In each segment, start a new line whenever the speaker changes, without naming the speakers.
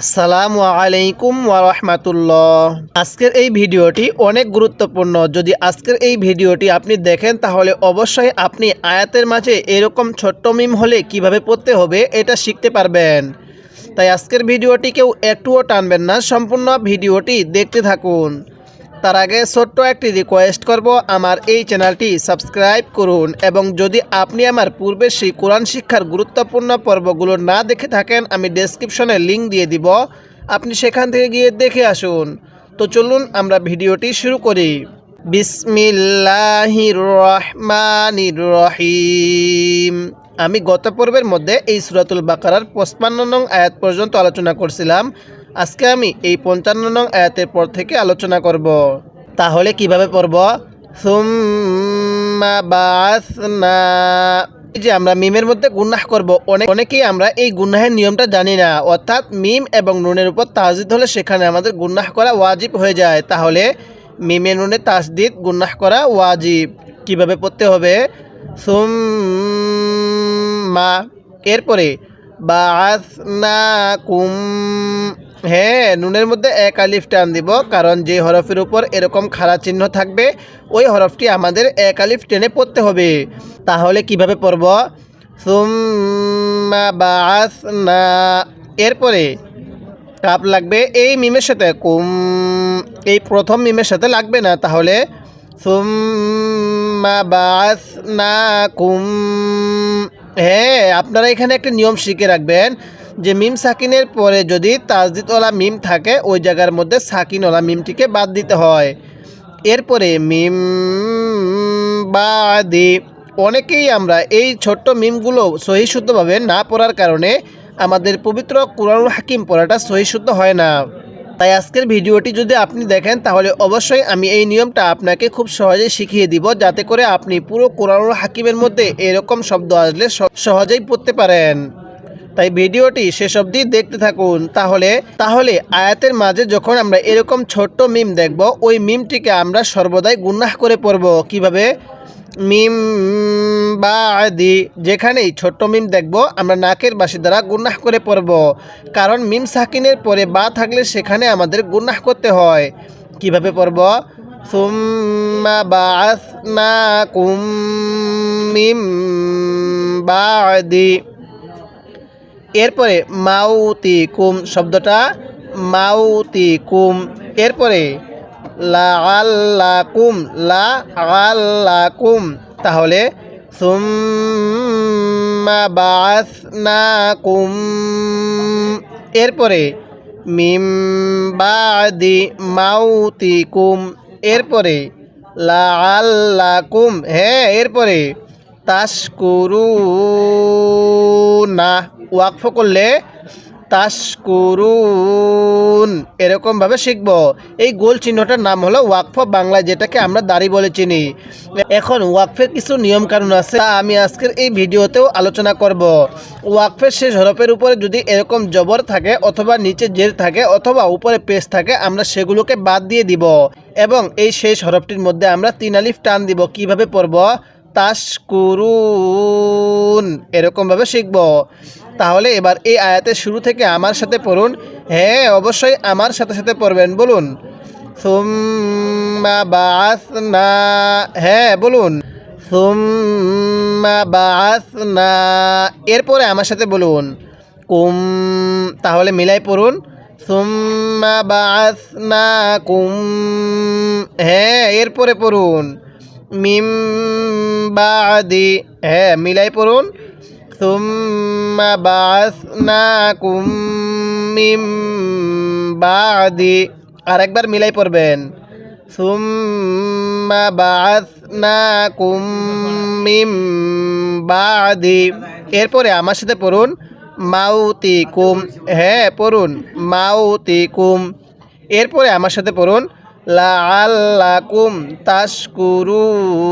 আসসালামু আলাইকুম ওরহমাতুল্লাহ আজকের এই ভিডিওটি অনেক গুরুত্বপূর্ণ। যদি আজকের এই ভিডিওটি আপনি দেখেন, তাহলে অবশ্যই আপনি আয়াতের মাঝে এরকম ছোট্ট মিম হলে কীভাবে পড়তে হবে এটা শিখতে পারবেন। তাই আজকের ভিডিওটি কেউ একটুও টানবেন না। সম্পূর্ণ ভিডিওটি দেখতে থাকুন। তার আগে ছোট্ট একটি রিকোয়েস্ট করব আমার এই চ্যানেলটি সাবস্ক্রাইব করুন এবং যদি আপনি আমার পূর্বের সেই কোরআন শিক্ষার গুরুত্বপূর্ণ পর্বগুলো না দেখে থাকেন, আমি ডেসক্রিপশনে লিঙ্ক দিয়ে দিব। আপনি সেখান থেকে গিয়ে দেখে আসুন। তো চলুন আমরা ভিডিওটি শুরু করি। বিসমিল্লাহির রহমানির রহিম আমি গত পর্বের মধ্যে এই সুরাতুল বাকারার পঁচপান্ন নং আয়াত পর্যন্ত আলোচনা করছিলাম। আজকে আমি এই পঞ্চান্ন নং আয়াতের পর থেকে আলোচনা করব। তাহলে কীভাবে পড়ব? সুম্মা বাসনা এই যে আমরা মিমের মধ্যে গুনাহ করব। অনেক অনেকেই আমরা এই গুনাহের নিয়মটা জানি না। অর্থাৎ মিম এবং নুনের উপর তাজদিদ হলে সেখানে আমাদের গুনাহ করা ওয়াজিব হয়ে যায়। তাহলে মিমে নুনে তাসদিদ গুনাহ করা ওয়াজিব। কীভাবে পড়তে হবে? সুম্মা। এরপরে বাসনাকুম হ্যাঁ নুনের মধ্যে এক আলিফ টান দিব, কারণ যে হরফের উপর এরকম খাড়া চিহ্ন থাকবে, ওই হরফটি আমাদের এক আলিফ টেনে পড়তে হবে। তাহলে কীভাবে পড়ব? সুম্মা বাসনা এরপরে কাপ লাগবে এই মিমের সাথে। কুম, এই প্রথম মিমের সাথে লাগবে না, তাহলে সুম্মা বাসনা কুম হ্যাঁ আপনারা এখানে একটা নিয়ম শিখে রাখবেন যে মিম সাকিনের পরে যদি তাজদিদওয়ালা মিম থাকে, ওই জায়গার মধ্যে সাকিনওয়ালা মিমটিকে বাদ দিতে হয়। এরপরে মিম বাদি। অনেকেই আমরা এই ছোট্ট মিমগুলো সহি শুদ্ধভাবে না পড়ার কারণে আমাদের পবিত্র কুরআনুল হাকিম পড়াটা সহি শুদ্ধ হয় না। তাই আজকের ভিডিওটি যদি আপনি দেখেন, তাহলে অবশ্যই আমি এই নিয়মটা আপনাকে খুব সহজে শিখিয়ে দিব, যাতে করে আপনি পুরো কোরআনুল হাকিমের মধ্যে এরকম শব্দ আসলে সহজেই পড়তে পারেন। তাই ভিডিওটি শেষ অবধি দেখতে থাকুন। তাহলে তাহলে আয়াতের মাঝে যখন আমরা এরকম ছোট্ট মিম দেখব, ওই মিমটিকে আমরা সর্বদাই গুনাহ করে পড়ব। কীভাবে? মিম বা আদি যেখানেই ছোট্ট মিম দেখব, আমরা নাকের বাসি দ্বারা গুনাহ করে পড়ব। কারণ মিম সাকিনের পরে বা থাকলে সেখানে আমাদের গুনাহ করতে হয়। কীভাবে পড়ব? সুম্মা বাসনাকুম মিম বা বাদি। এরপরে মাউতি কুম শব্দটা মাউতি কুম এরপরে লা আল্লা কুম লা আল্লা কুম তাহলে কুম এরপরে মিম বাদি মাউতি কুম এরপরে লা আল্লা কুম হ্যাঁ এরপরে তাস্কুরু না ওয়াকফ করলে তাস্কুরুন এরকমভাবে শিখব। এই গোল চিহ্নটার নাম হলো ওয়াকফ বাংলায় যেটাকে আমরা দাড়ি বলে চিনি। এখন ওয়াকফের কিছু নিয়ম কানুন আছে, তা আমি আজকের এই ভিডিওতেও আলোচনা করব। ওয়াকফের শেষ হরফের উপরে যদি এরকম জবর থাকে, অথবা নিচে জের থাকে, অথবা উপরে পেস থাকে, আমরা সেগুলোকে বাদ দিয়ে দিব। এবং এই শেষ হরফটির মধ্যে আমরা তিন আলিফ টান দিব। কীভাবে পড়ব? তাস্কুরুন এরকমভাবে শিখব। তাহলে এবার এই আয়াতের শুরু থেকে আমার সাথে পড়ুন। হ্যাঁ অবশ্যই আমার সাথে সাথে পড়বেন, বলুন। সুম্মা বাসনা হ্যাঁ বলুন। সুম্মা বাসনা এরপরে আমার সাথে বলুন। কুম, তাহলে মিলাই পড়ুন। সুম্মা বাসনা কুম হ্যাঁ এরপরে পড়ুন। মিম বাদি হ্যাঁ মিলাই পড়ুন। সুম্মা বাসনাকুম মিম বাদি। আরেকবার মিলাই পড়বেন। সুম্মা বাসনাকুম মিম বাদি। এরপরে আমার সাথে পড়ুন। মাউতি কুম হ্যাঁ পড়ুন। মাউতি কুম এরপরে আমার সাথে পড়ুন। লাআল্লাকুম তাশকুরুন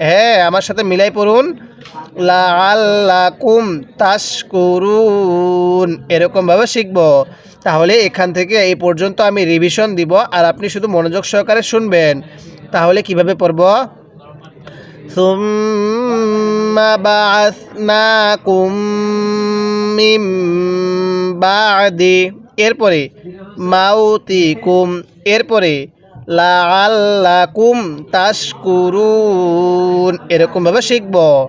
হ্যাঁ আমার সাথে মিলাই পড়ুন লাআল্লাকুম তাশকুরুন এরকমভাবে শিখব তাহলে এখান থেকে এই পর্যন্ত আমি রিভিশন দিব আর আপনি শুধু মনোযোগ সহকারে শুনবেন তাহলে কিভাবে পড়ব ثم بعثناكم من بعد এরপরে, মাউতিকুম, এরপরে, লাআল্লাকুম তাশকুরুন। এরকমভাবে শিখব।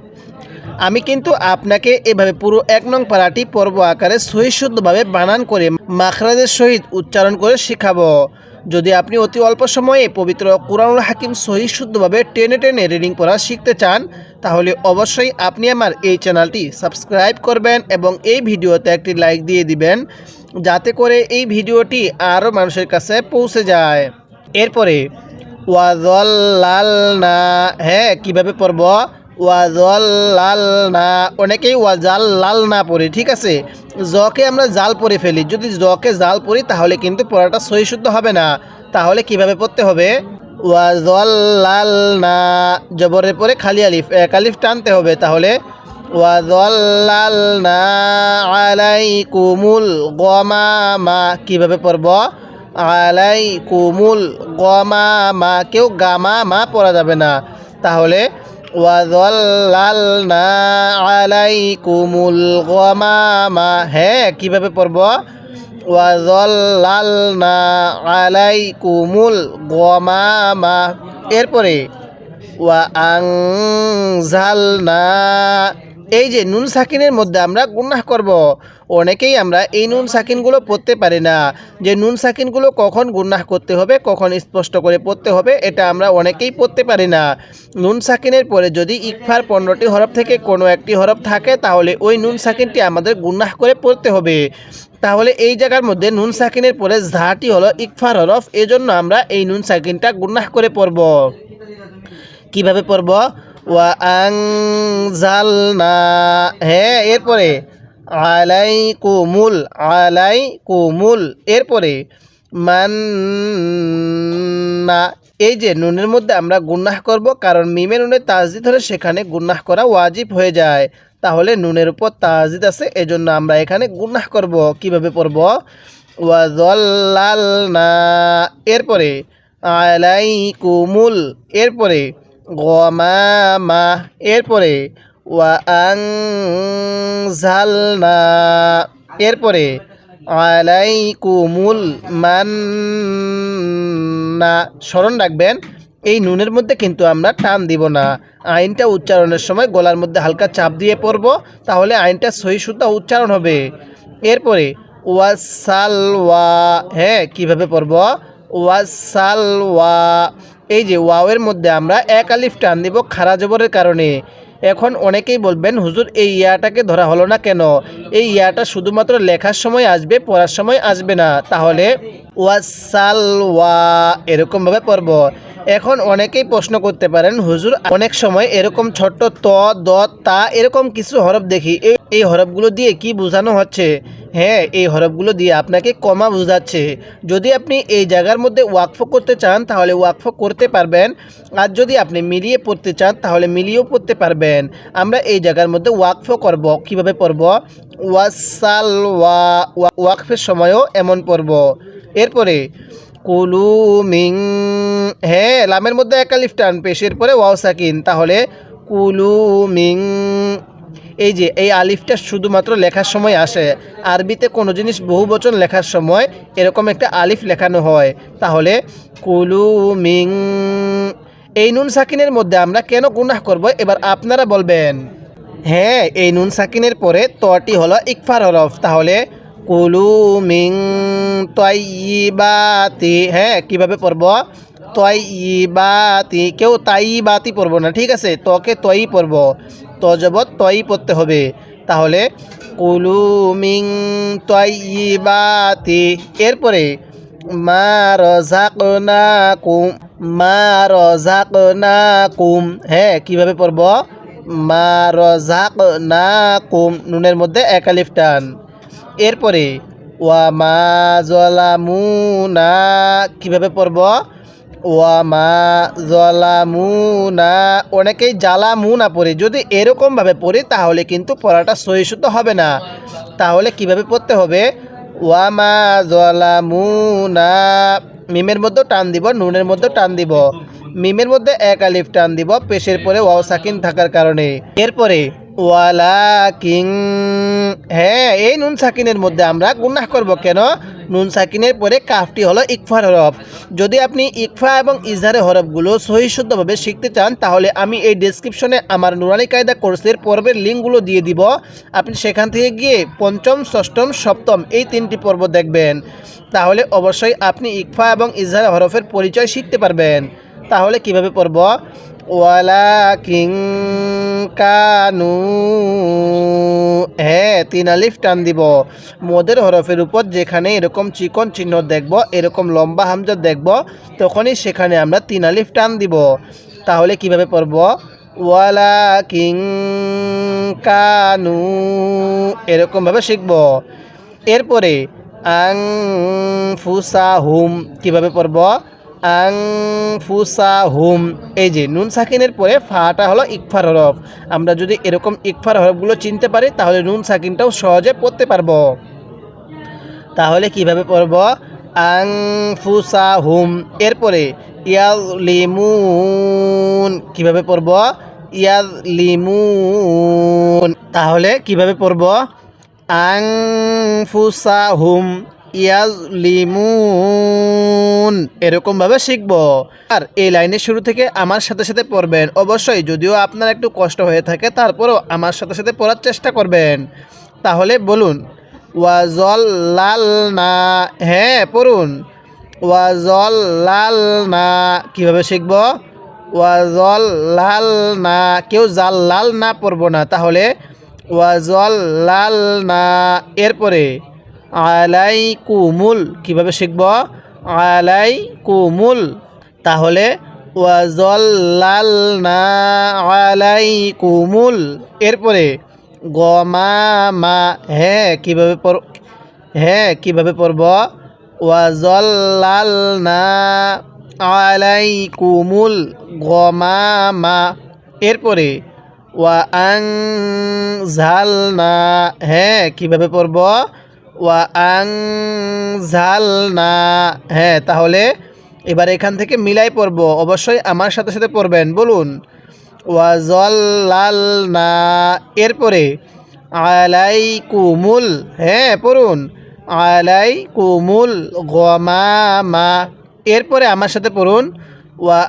আমি কিন্তু আপনাকে এভাবে পুরো এক নং পাড়াটি পর্ব আকারে সহি শুদ্ধভাবে বানান করে মাখরাজের সহিত উচ্চারণ করে শেখাবো। যদি আপনি অতি অল্প সময়ে পবিত্র কোরআনুল হাকিম সহি শুদ্ধভাবে টেনে টেনে রিডিং পড়া শিখতে চান, তাহলে অবশ্যই আপনি আমার এই চ্যানেলটি সাবস্ক্রাইব করবেন এবং এই ভিডিওতে একটি লাইক দিয়ে দিবেন। যাতে করে এই ভিডিওটি আরও মানুষের কাছে পৌঁছে যায়। এরপরে ওয়াজল লাল না হ্যাঁ কীভাবে পড়ব? না অনেকেই ওয়াজাল লাল না পড়ি, ঠিক আছে? জকে আমরা জাল পরে ফেলি। যদি জকে জাল পড়ি, তাহলে কিন্তু পড়াটা সহি শুদ্ধ হবে না। তাহলে কীভাবে পড়তে হবে? ওয়াজল লাল না জবরের পরে খালি আলিফ, এক আলিফ টানতে হবে। তাহলে ওয়াজল লাল না আলাই কুমুল গমামা। কীভাবে পড়ব? আলাই কুমুল গমা কেউ গামা মা পড়া যাবে না। তাহলে ওয়াজল্লালনা আলাই কুমুল গমামা। হ্যাঁ কীভাবে পড়ব? ওয়াজল্লালনা আলাই কুমুল গমামা। এরপরে, ওয়া আং ঝালনা এই যে নুন সাকিনের মধ্যে আমরা গুনাহ করব। অনেকেই আমরা এই নুন সাকিনগুলো পড়তে পারি না। যে নুন সাকিনগুলো কখন গুনাহ করতে হবে, কখন স্পষ্ট করে পড়তে হবে, এটা আমরা অনেকেই পড়তে পারি না। নুন সাকিনের পরে যদি ইকফার পনেরোটি হরফ থেকে কোনো একটি হরফ থাকে, তাহলে ওই নুন সাকিনটি আমাদের গুনাহ করে পড়তে হবে। তাহলে এই জায়গার মধ্যে নুন সাকিনের পরে ঝাটি হলো ইকফার হরফ, এজন্য আমরা এই নুন সাকিনটা গুনাহ করে পড়ব। কীভাবে পড়ব? হ্যাঁ এরপরে আলাই কুমুল আলাই কুমুল এরপরে মান না এই যে নুনের মধ্যে আমরা গুন্নাহ করব, কারণ মিমের নুনের তাজদিদ হলে সেখানে গুন্নাহ করা ওয়াজিব হয়ে যায়। তাহলে নুনের উপর তাজদিদ আছে, এজন্য আমরা এখানে গুন্নাহ করব। কীভাবে পড়ব? ওয়াজল্লাল না এরপরে আলাই কুমুল এরপরে গমামা। এরপরে ওয়া আং ঝালনা এরপরে, আলাইকুমুল মান্না। স্মরণ রাখবেন, এই নুনের মধ্যে কিন্তু আমরা টান দিব না। আইনটা উচ্চারণের সময় গলার মধ্যে হালকা চাপ দিয়ে পড়ব, তাহলে আইনটা সহি শুদ্ধ উচ্চারণ হবে। এরপরে, ওয়াসালওয়া। হ্যাঁ কীভাবে পড়ব? ওয়াসালওয়া। এই যে ওয়াওয়ের মধ্যে আমরা এক আলিফ টান দিব খারা জবরের কারণে। এখন অনেকেই বলবেন, হুজুর, এই ইয়াটাকে ধরা হলো না কেন? এই ইয়াটা শুধুমাত্র লেখার সময় আসবে, পড়ার সময় আসবে না। তাহলে, ওয়াসাল ওয়া, এরকমভাবে পড়ব। এখন অনেকেই প্রশ্ন করতে পারেন, হুজুর, অনেক সময় এরকম ছোট্ট ত, দ, তা, এরকম কিছু হরফ দেখি। এই হরফগুলো দিয়ে কি বোঝানো হচ্ছে? হ্যাঁ এই হরফগুলো দিয়ে আপনাকে কমা বোঝাচ্ছে। যদি আপনি এই জায়গার মধ্যে ওয়াকফ করতে চান, তাহলে ওয়াকফ করতে পারবেন। আর যদি আপনি মিলিয়ে পড়তে চান, তাহলে মিলিয়েও পড়তে পারবেন। আমরা এই জায়গার মধ্যে ওয়াকফ করব। কীভাবে পড়ব? ওয়াসাল, ওয়া, ওয়া- ওয়াকফের সময়ও এমন পড়ব। এরপরে কুলু মিং। হ্যাঁ লামের মধ্যে একালিফ টান, পেশের পরে ওয়াও সাকিন, তাহলে কুলু মিং। এই যে, এই আলিফটা শুধুমাত্র লেখার সময় আসে। আরবিতে কোনো জিনিস বহু বচন লেখার সময় এরকম একটা আলিফ লেখানো হয়। তাহলে কুলু মিং। এই নুন সাকিনের মধ্যে আমরা কেন গুনাহ করব? এবার আপনারা বলবেন। হ্যাঁ এই নুন সাকিনের পরে তটি হলো ইকফার হরফ। তাহলে কুলু মিং তয়িবাতি হ্যাঁ কীভাবে পড়ব? তয়িবাতি কেউ তাইবাতি পড়ব না, ঠিক আছে? তকে তয়ই পড়ব। তজবত তয়ই পড়তে হবে। তাহলে কুলু মিং তয়িবাতি এরপরে, মা রজাকনাকুম মা রজাকনাকুম। হ্যাঁ কীভাবে পড়ব? মা রজাকনাকুম, নুনের মধ্যে একালিফ টান। এরপরে, ওয়া মা জলামুনা কীভাবে পড়ব? ওয়া মা জলামুনা অনেকেই জ্বালামুনা পড়ে। যদি এরকমভাবে পড়ি, তাহলে কিন্তু পড়াটা সহিষ্ণুত হবে না। তাহলে কীভাবে পড়তে হবে? ওয়া মা জলামুনা মিমের মধ্যে টান দিব, নুনের মধ্যে টান দিব। মিমের মধ্যে এক আলিফ টান দিব, পেশের পরে ওয়াও সাকিন থাকার কারণে। এরপরে ওয়ালাকিং হ্যাঁ এই নুন সাকিনের মধ্যে আমরা গুনাহ করব কেন? নুন সাকিনের পরে কাফটি হলো ইকফার হরফ। যদি আপনি ইকফা এবং ইজহারের হরফগুলো সহি শুদ্ধভাবে শিখতে চান, তাহলে আমি এই ডেসক্রিপশনে আমার নুরানি কায়দা কোর্সের পর্বের লিঙ্কগুলো দিয়ে দিব। আপনি সেখান থেকে গিয়ে পঞ্চম, ষষ্ঠম, সপ্তম এই তিনটি পর্ব দেখবেন। তাহলে অবশ্যই আপনি ইকফা এবং ইজহারের হরফের পরিচয় শিখতে পারবেন। তাহলে কীভাবে পড়ব? ওয়ালাকিং কানু। হ্যাঁ তিন আলিফ টান দিব মদের হরফের উপর যেখানে এরকম চিকন চিহ্ন দেখব, এরকম লম্বা হামজা দেখব, তখনই সেখানে আমরা তিন আলিফ টান দিব তাহলে কীভাবে পড়ব? ওয়ালাকিং কানু। এরকমভাবে শিখব। এরপরে আং ফুসা হুম কীভাবে পড়ব? আং ফুসা হুম এই যে নুন সাকিনের পরে ফাটা হলো ইকফার হরফ। আমরা যদি এরকম ইকফার হরফগুলো চিনতে পারি, তাহলে নুন সাকিনটাও সহজে পড়তে পারব। তাহলে কীভাবে পড়ব? আং ফুসা হুম এরপরে ইয়াল লিমুন কীভাবে পড়ব? ইয়াল লিমুন তাহলে কীভাবে পড়ব? আং ফুসা হুম ইয়াজ লিমুন এরকমভাবে শিখব। আর এই লাইনের শুরু থেকে আমার সাথে সাথে পড়বেন। অবশ্যই যদিও আপনার একটু কষ্ট হয়ে থাকে, তারপরও আমার সাথে সাথে পড়ার চেষ্টা করবেন। তাহলে বলুন ওয়াজল লাল না হ্যাঁ পড়ুন। ওয়াজল লাল না কীভাবে শিখব? ওয়াজল লাল না কেউ জাল লাল না পড়ব না। তাহলে ওয়াজল লাল না এরপরে আলাই কুমুল কীভাবে শিখব? আলাই কুমুল তাহলে ওয়াজল লাল না আলাই কুমুল এরপরে গমা মা হ্যাঁ কীভাবে পড় হ্যাঁ কীভাবে পড়ব? না আলাই কুমুল গমা মা এরপরে ওয়া আং ঝাল না হ্যাঁ কীভাবে পড়ব? ওয়া আং ঝাল না হ্যাঁ তাহলে এবার এখান থেকে মিলাই পড়ব। অবশ্যই আমার সাথে সাথে পড়বেন, বলুন। ওয়া না এরপরে আলাই কুমুল হ্যাঁ পড়ুন। আলাই কুমুল গমা এরপরে আমার সাথে পড়ুন ওয়া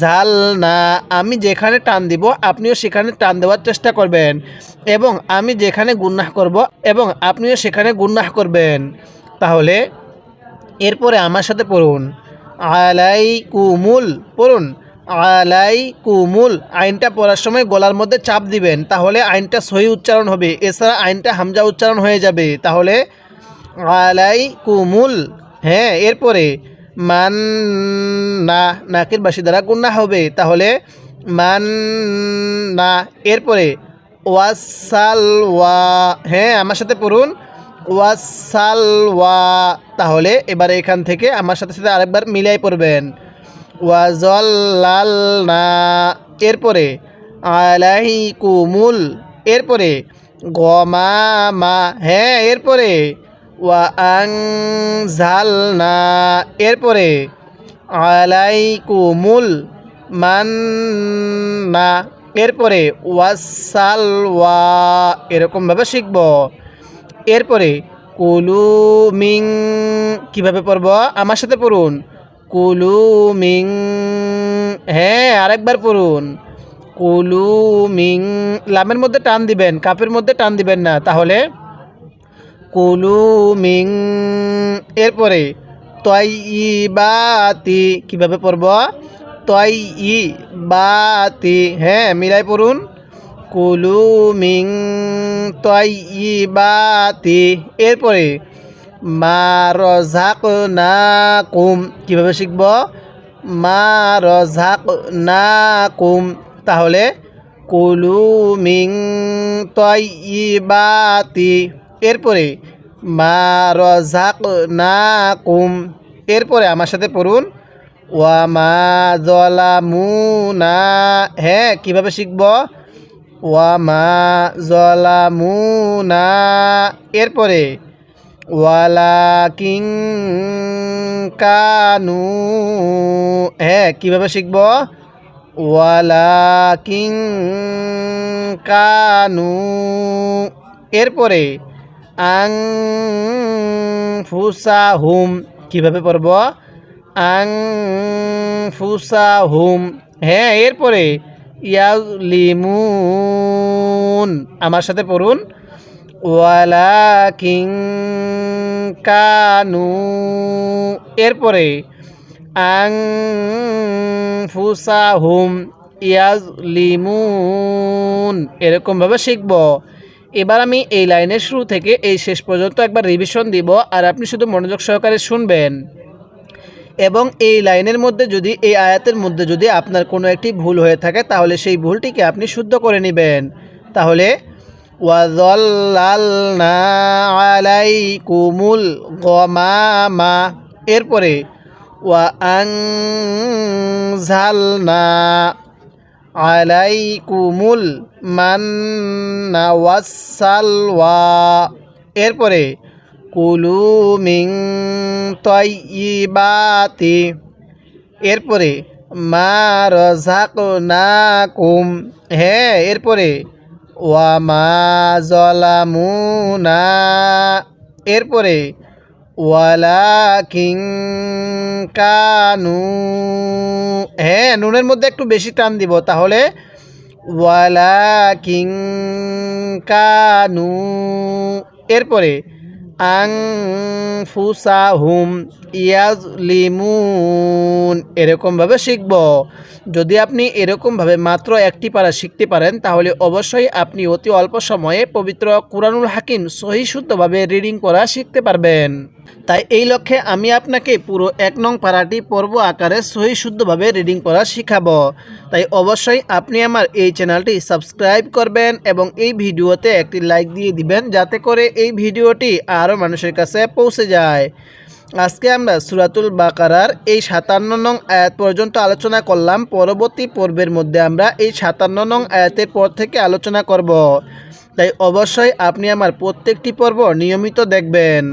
ঝাল না আমি যেখানে টান দিব, আপনিও সেখানে টান দেওয়ার চেষ্টা করবেন। এবং আমি যেখানে গুন্নাহ করব, এবং আপনিও সেখানে গুন্নাহ করবেন। তাহলে এরপরে আমার সাথে পড়ুন। আলাই কুমুল পড়ুন। আলাই কুমুল আইনটা পড়ার সময় গলার মধ্যে চাপ দিবেন। তাহলে আইনটা সহি উচ্চারণ হবে। এছাড়া আইনটা হামজা উচ্চারণ হয়ে যাবে। তাহলে আলাই কুমুল হ্যাঁ এরপরে মান না, নাকের বাসি দ্বারা গুন্না হবে। তাহলে মান না, এরপরে ওয়াসাল ওয়া হ্যাঁ আমার সাথে পড়ুন। ওয়াসাল ওয়া, তাহলে এবারে এখান থেকে আমার সাথে সাথে আরেকবার মিলাই পড়বেন। ওয়াজল না এরপরে আলাহি কুমুল এরপরে গমা মা হ্যাঁ এরপরে ওয়া আং ঝাল না এরপরে আলাই কুমুল মান না এরপরে ওয়াসাল ওয়া এরকমভাবে শিখব। এরপরে, কুলু মিং, কীভাবে পড়ব? আমার সাথে পড়ুন। কুলু মিং হ্যাঁ আরেকবার পড়ুন। কুলু মিং, লামের মধ্যে টান দিবেন, কাপের মধ্যে টান দিবেন না, তাহলে কুলু মিং। এরপরে তয় ই বাতি কীভাবে পড়ব? ই বাতি হ্যাঁ মিলাই পড়ুন। কুলু মিং তয় ই বাতি এরপরে, মা রঝাক না কুম কীভাবে শিখব? মা রঝাক না কুম তাহলে, কুলু মিং তয়িবাতি এরপরে, মা না কুম এরপরে আমার সাথে পড়ুন, ওয়া মা জলামুনা হ্যাঁ কীভাবে শিখব? ওয়া মা জলামুনা এরপরে ওয়ালাকিং কানু হ্যাঁ কীভাবে শিখব? ওয়ালাকিং কানু এরপরে আং ফুসা হুম কীভাবে পড়ব? আং ফুসা হুম হ্যাঁ এরপরে ইয়ালিমুন আমার সাথে পড়ুন। ওয়ালাকিং কানু। এরপরে আং ফুসাহুম ইয়াজলিমুন এরকমভাবে শিখব। এবার আমি এই লাইনের শুরু থেকে এই শেষ পর্যন্ত একবার রিভিশন দিব, আর আপনি শুধু মনোযোগ সহকারে শুনবেন। এবং এই লাইনের মধ্যে যদি, এই আয়াতের মধ্যে যদি আপনার কোনো একটি ভুল হয়ে থাকে, তাহলে সেই ভুলটিকে আপনি শুদ্ধ করে নেবেন। তাহলে ওয়াজল্লালনা গমামা। এরপরে, ওয়া আনজালনা আলাইকুমুল মান্নাওয়াসালওয়া এরপরে, কুলু মিং তয়িবাতি। এরপরে, মা রাযাকনাকুম। হ্যাঁ এরপরে, ওয়া মা জলামুনা। এরপরে ওয়ালাকিং কানু। হ্যাঁ নুনের মধ্যে একটু বেশি টান দিব, তাহলে ওয়ালাকিং কানু। এরপরে আং ফুসাহুম ইয়াজলিমুন, এরকমভাবে শিখব। যদি আপনি এরকমভাবে মাত্র একটি পারা শিখতে পারেন, তাহলে অবশ্যই আপনি অতি অল্প সময়ে পবিত্র কুরআনুল হাকিম সহি শুদ্ধভাবে রিডিং করা শিখতে পারবেন। তাই এই লক্ষ্যে আমি আপনাকে পুরো এক নং পারাটি পর্ব আকারে সহি শুদ্ধভাবে রিডিং করা শিখাবো। তাই অবশ্যই আপনি আমার এই চ্যানেলটি সাবস্ক্রাইব করবেন এবং এই ভিডিওতে একটি লাইক দিয়ে দিবেন, যাতে করে এই ভিডিওটি আরও মানুষের কাছে পৌঁছে যায়। আজকে আমরা সুরাতুল বাকারার এই সাতান্ন নং আয়াত পর্যন্ত আলোচনা করলাম। পরবর্তী পর্বের মধ্যে আমরা এই সাতান্ন নং আয়াতের পর থেকে আলোচনা করব। তাই অবশ্যই আপনি আমার প্রত্যেকটি পর্ব নিয়মিত দেখবেন।